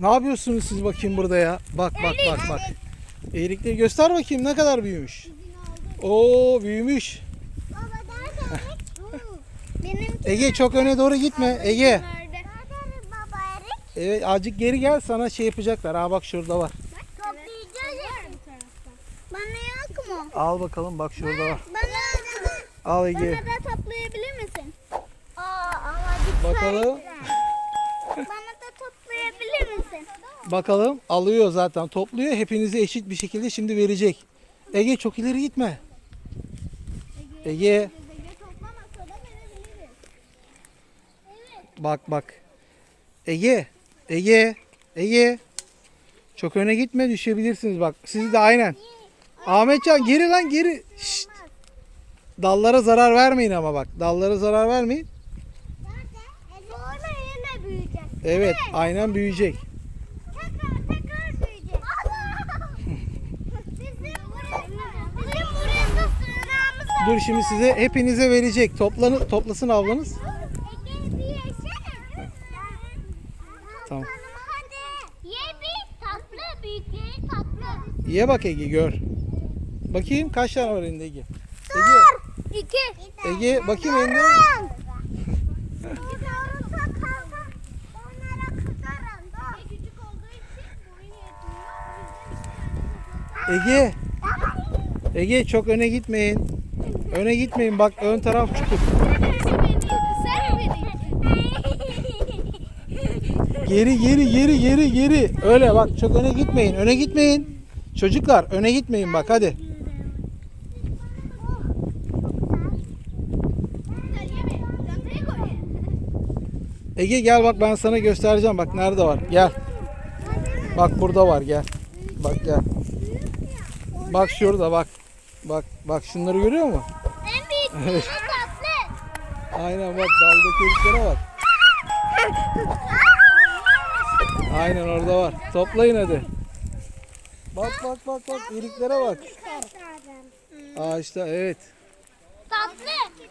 Ne yapıyorsunuz siz bakayım burada ya? Bak bak bak bak. Eğrikleri göster bakayım ne kadar büyümüş. Oo büyümüş. Ege çok öne doğru gitme. Ege. Evet azıcık geri gel sana şey yapacaklar. Ha bak şurada var. Bana yok mu? Al bakalım bak şurada var. Bana, Al bana Ege. da toplayabilir misin? Aa ama bir Bakalım. Bana? Bakalım alıyor zaten topluyor. Hepinize eşit bir şekilde şimdi verecek. Ege çok ileri gitme. Ege Ege bak bak. Ege. Ege. Ege. Çok öne gitme düşebilirsiniz bak. Siz de aynen. Ahmetcan geri lan geri. Şşt. Dallara zarar vermeyin ama bak. Dallara zarar vermeyin. Büyüyecek. Evet aynen büyüyecek. Dur şimdi size hepinize verecek. Toplanı, toplasın ablanız. Tamam. Hadi. Ye bir tatlı büyükleri tatlı. Ye bak Ege gör. Bakayım kaç tane var elinde Ege. Ege. İki. Ege bakayım elinde. Ege. Ege çok öne gitmeyin. Öne gitmeyin bak ön taraf çukur. Geri geri geri geri geri. Öyle bak çok öne gitmeyin. Öne gitmeyin. Çocuklar öne gitmeyin bak hadi. Ege gel bak ben sana göstereceğim bak nerede var. Gel. Bak burada var gel. Bak gel. Bak şurada bak. Bak bak şunları görüyor musun? En büyük Evet. tatlı. Aynen bak daldaki eriklere bak. Aynen orada var. Toplayın hadi. Bak bak bak bak eriklere bak. Ağaçta evet. Tatlı.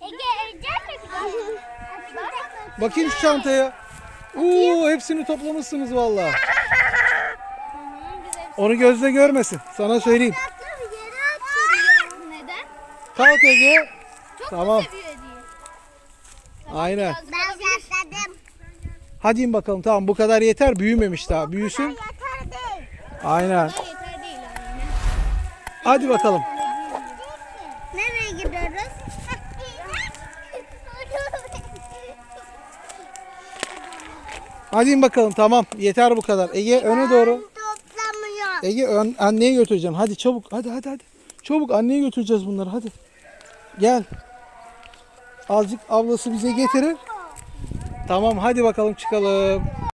Ege Ege? Bakayım şu çantaya. Oo hepsini toplamışsınız valla. Onu gözle görmesin. Sana söyleyeyim. Kalk Ege. Çok Tamam. seviyor. Aynen. Ben sakladım. Hadi in bakalım tamam bu kadar yeter. Büyümemiş daha. Büyüsün. Yeter değil. Aynen. Yeter değil. Hadi bakalım. Nereye gidiyoruz? Hadi in bakalım tamam. Yeter bu kadar. Ege öne doğru. Toplamıyor. Ege ön, anneye götüreceğim. Hadi çabuk. Hadi hadi hadi. Çabuk anneye götüreceğiz bunları. Hadi. Gel. Azıcık ablası bize getirir. Tamam hadi bakalım çıkalım.